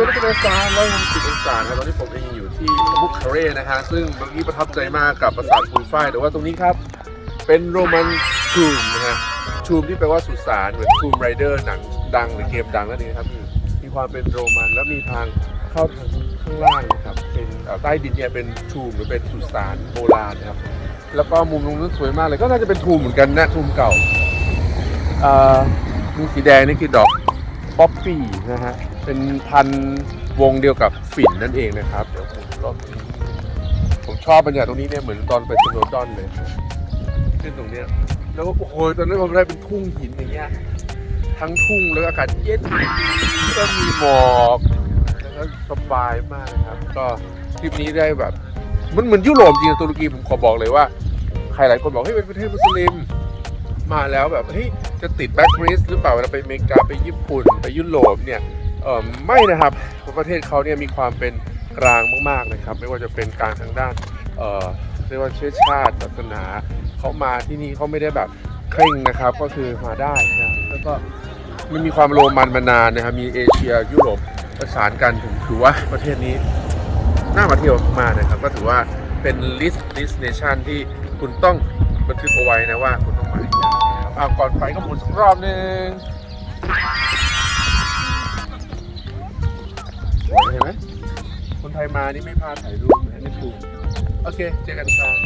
จนได้เป็นสาร้อยหกสิบองศานะครับตอนนี้ผมเองอยู่ที่บุคคาเร่นะฮะซึ่งเมื่อกี้ประทับใจมากกับปราสาทปูนฝ้ายแต่ว่าตรงนี้ครับ เป็นโรมันชูมนะฮะชูมที่แปลว่าสุสานเหมือนชูมไรเดอร์หนังดังหรือเกมดังนั่นเองครับมีความเป็นโรมันแล้วมีทางเข้าทางข้างล่างนะครับเป็นใต้ดินเนี่ยเป็นชูมหรือเป็นสุสานโบราณนะครับแล้วก็มุมตรงนั้นสวยมากเลยก็น่าจะเป็นทูมเหมือนกันนะทูมเก่ามีสีแดงนี่คือดอก ป๊อปปี้นะฮะ เป็นพันวงเดียวกับฝิ่นนั่นเองนะครับ เดี๋ยวผมรอบนี้ผมชอบบรรยากาศตรงนี้เนี่ยเหมือนตอนไปสโนว์ดอนเลย ขึ้นตรงเนี้ย แล้วโอ้โหตอนนั้นผมได้เป็นทุ่งหินอย่างเงี้ย ทั้งทุ่งแล้วอากาศเย็นก็มีหมอกแล้วสบายมากนะครับ ก็ทริปนี้ได้แบบ มันเหมือนยุโรปจริงตุรกีผมขอบอกเลยว่า ใครหลายคนบอกให้เป็นประเทศมุสลิม มาแล้วแบบเฮ้ยจะติดแบ็กริสหรือเปล่าเวลาไปอเมริกาไปญี่ปุ่นไปยุโรปเนี่ยเออไม่นะครับประเทศเขาเนี่ยมีความเป็นกลางมากๆนะครับ ไม่ว่าจะเป็นกลางทางด้านเออเรียกว่าเชื้อชาติศาสนาเขามาที่นี่เขาไม่ได้แบบเคร่งนะครับก็คือมาได้นะแล้วก็มันมีความโรมันมานานนะครับมีเอเชียยุโรปประสานกันผมถือว่าประเทศนี้น่ามาเที่ยวมากนะครับ ก็ถือว่าเป็น list destination ที่คุณต้องบันทึกเอาไว้นะว่าคุณ อาก่อนไปก็หมุนสักรอบหนึ่งเห็นไหมคนไทยมานี่ไม่พลาดถ่ายรูปนะนี่ถูกโอเค เจอกันครับ